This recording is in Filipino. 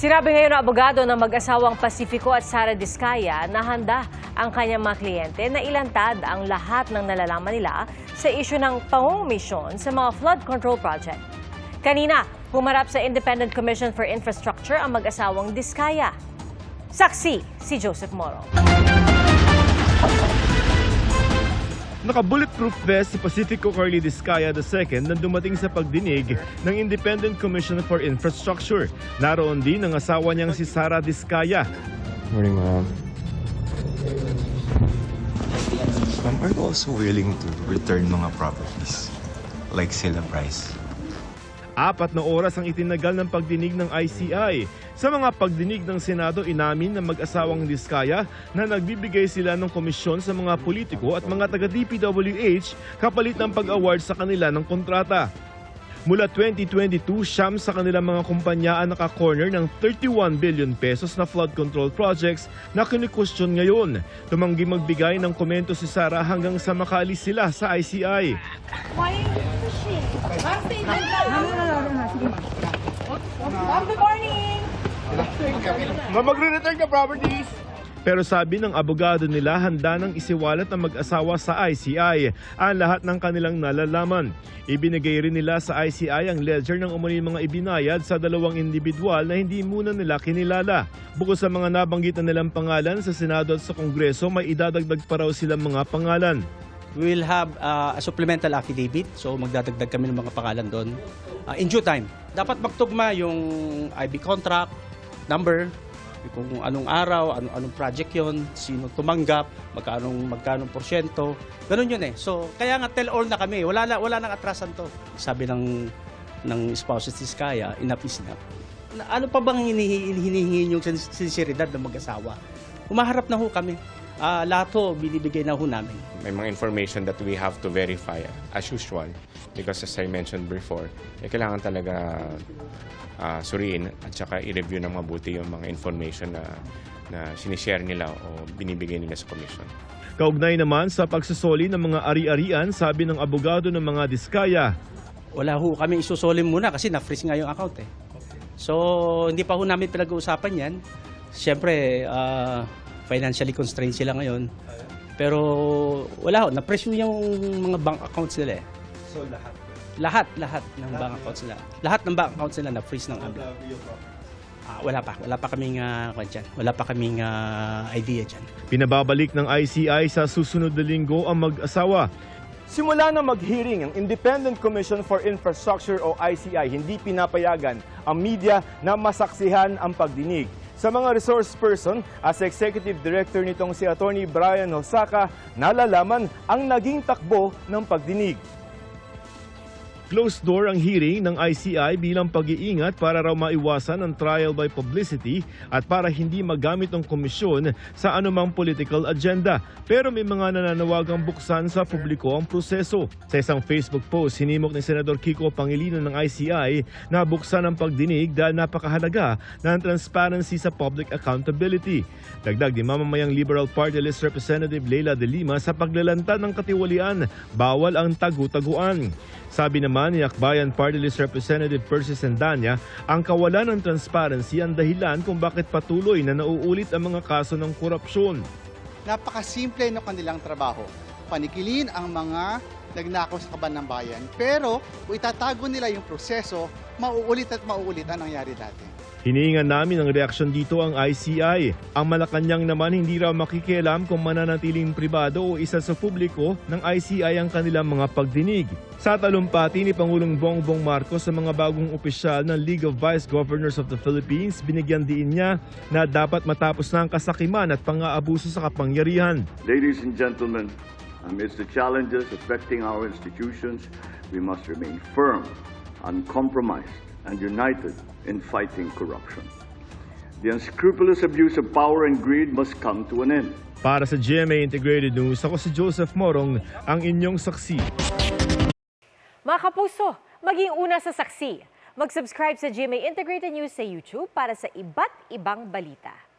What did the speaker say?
Sinabi ngayon ng abogado ng mag-asawang Pacifico at Sara Discaya na handa ang kanyang mga kliyente na ilantad ang lahat ng nalalaman nila sa isyu ng pangungumisyon sa mga flood control project. Kanina, humarap sa Independent Commission for Infrastructure ang mag-asawang Discaya. Saksi si Joseph Moro. Naka-bulletproof vest si Pacifico Carly Discaya II nang dumating sa pagdinig ng Independent Commission for Infrastructure. Naroon din ang asawa niyang si Sara Discaya. Morning, ma'am. Ma'am, are you also willing to return mga properties? Like sila price? Apat na oras ang itinagal ng pagdinig ng ICI. Sa mga pagdinig ng Senado, inamin ng mag-asawang Diskaya na nagbibigay sila ng komisyon sa mga politiko at mga taga-DPWH kapalit ng pag-award sa kanila ng kontrata. Mula 2022, siyam sa kanilang mga kumpanya ang naka-corner ng 31 billion pesos na flood control projects na kinikwestiyon ngayon. Tumanggi magbigay ng komento si Sara hanggang sa makaalis sila sa ICI. Ma'am, good morning! Magre-return ka properties! Pero sabi ng abogado nila, handa nang isiwalat ng mag-asawa sa ICI ang lahat ng kanilang nalalaman. Ibinigay rin nila sa ICI ang ledger ng umano'y mga ibinayad sa dalawang individual na hindi muna nila kinilala. Bukod sa mga nabanggit na nilang pangalan sa Senado at sa Kongreso, may idadagdag pa raw silang mga pangalan. We will have uh, a supplemental affidavit. So magdadagdag kami ng mga pangalan doon uh, in due time. Dapat magtugma yung IB contract, number, kung anong araw, anong, anong project yon, sino tumanggap, magkano magkano porsyento. Ganun yun eh. So kaya nga tell all na kami. Wala na wala nang atrasan to. Sabi ng ng spouses ni Skaya, enough is enough. Ano pa bang hinihi- hinihingi yung sin- sinseridad ng mag-asawa? Umaharap na ho kami. Ah, lahat ho, binibigay na ho namin. may mga information that we have to verify as usual because as I mentioned before, eh, kailangan talaga ah, suriin at saka i-review ng mabuti yung mga information na na sinishare nila o binibigay nila sa commission. Kaugnay naman sa pagsusoli ng mga ari-arian, sabi ng abogado ng mga diskaya, wala ho kami isusolim muna kasi na-freeze nga yung account eh. So, hindi pa ho namin pinag-uusapan yan. Siyempre, ah, financially constrained sila ngayon. Pero wala ho, na-freeze yung mga bank accounts nila eh. So lahat? Lahat, lahat ng bank accounts nila. Lahat ng bank accounts nila na-freeze ng AMLA. Ah, wala pa, wala pa kaming uh, dyan. Wala pa kaming ah, idea dyan. Pinababalik ng ICI sa susunod na linggo ang mag-asawa. Simula na mag-hearing ang Independent Commission for Infrastructure o ICI, hindi pinapayagan ang media na masaksihan ang pagdinig. Sa mga resource person, as Executive Director nitong si Attorney Brian Hosaka, nalalaman ang naging takbo ng pagdinig. Closed door ang hearing ng ICI bilang pag-iingat para raw maiwasan ang trial by publicity at para hindi magamit ang komisyon sa anumang political agenda. Pero may mga nananawagang buksan sa publiko ang proseso. Sa isang Facebook post, hinimok ni Senador Kiko Pangilinan ng ICI na buksan ang pagdinig dahil napakahalaga ng transparency sa public accountability. Dagdag ni mamamayang Liberal Party List Representative Leila de Lima sa paglalantad ng katiwalian, bawal ang tagu-taguan. Sabi naman ni Akbayan Party List Representative Percy Sendanya, ang kawalan ng transparency ang dahilan kung bakit patuloy na nauulit ang mga kaso ng korupsyon. napakasimple ng kanilang trabaho. Panikilin ang mga nagnakaw sa kaban ng bayan. Pero kung itatago nila yung proseso, mauulit at mauulit ang nangyari dati. Hinihingan namin ng reaksyon dito ang ICI. Ang Malacanang naman hindi raw makikialam kung mananatiling pribado o isa sa publiko ng ICI ang kanilang mga pagdinig. Sa talumpati ni Pangulong Bongbong Marcos sa mga bagong opisyal ng League of Vice Governors of the Philippines, binigyan din niya na dapat matapos na ang kasakiman at pang-aabuso sa kapangyarihan. Ladies and gentlemen, amidst the challenges affecting our institutions, we must remain firm, uncompromised, and united in fighting corruption. The unscrupulous abuse of power and greed must come to an end. Para sa GMA Integrated News, ako si Joseph Morong, ang inyong saksi. Mga kapuso, maging una sa saksi. Mag-subscribe sa GMA Integrated News sa YouTube para sa iba't ibang balita.